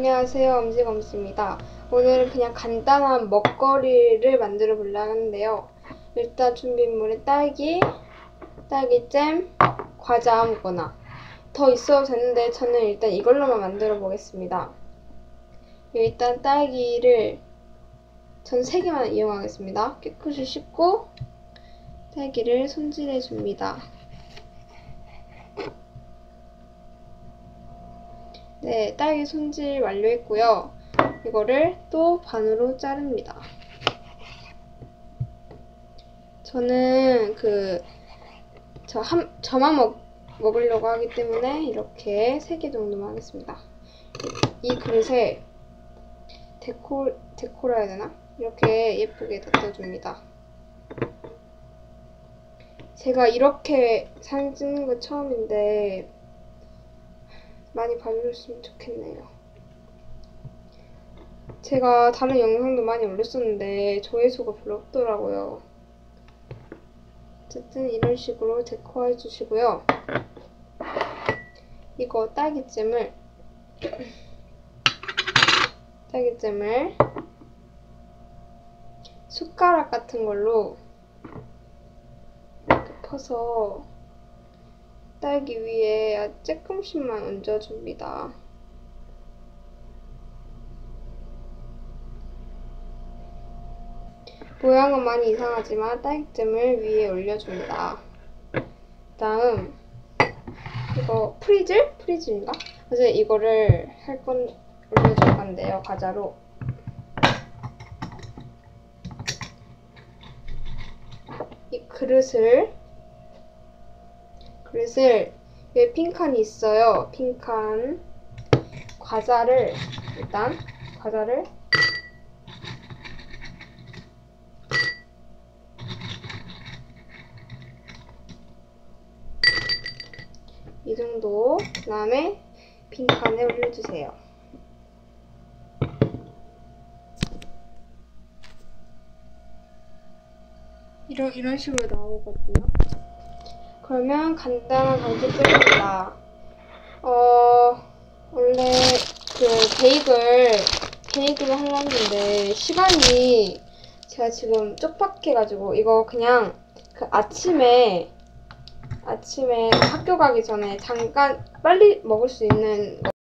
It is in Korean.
안녕하세요. 엄지검지입니다. 오늘은 그냥 간단한 먹거리를 만들어 보려고 하는데요. 일단 준비물은 딸기, 딸기잼, 과자 아무거나. 더 있어도 되는데 저는 일단 이걸로만 만들어 보겠습니다. 일단 딸기를 전 3개만 이용하겠습니다. 깨끗이 씻고 딸기를 손질해 줍니다 네, 딸기 손질 완료했고요. 이거를 또 반으로 자릅니다. 저는 그, 저 한, 저만 먹, 먹으려고 하기 때문에 이렇게 3개 정도만 하겠습니다. 이 그릇에 데코, 데코라 해야 되나? 이렇게 예쁘게 đặt어줍니다. 제가 이렇게 사진 찍는 거 처음인데, 많이 봐주셨으면 좋겠네요. 제가 다른 영상도 많이 올렸었는데 조회수가 별로 없더라고요. 어쨌든 이런 식으로 데코해 주시고요. 이거 딸기잼을 딸기잼을 숟가락 같은 걸로 이렇게 퍼서 딸기 위에 조금씩만 얹어줍니다. 모양은 많이 이상하지만 딸기잼을 위에 올려줍니다. 다음 이거 프리즐? 프리즐인가? 그래서 이거를 할 건 올려줄 건데요. 과자로 이 그릇을 그릇을 여기 핀칸이 있어요. 핀칸 과자를 일단 과자를 이 정도 그 다음에 빈칸에 올려주세요. 이런 이런 식으로 나오거든요. 그러면 간단한 간식들입니다. 어 원래 그 베이글 베이글을 하려는데 시간이 제가 지금 쪽박해가지고 이거 그냥 그 아침에 아침에 학교 가기 전에 잠깐 빨리 먹을 수 있는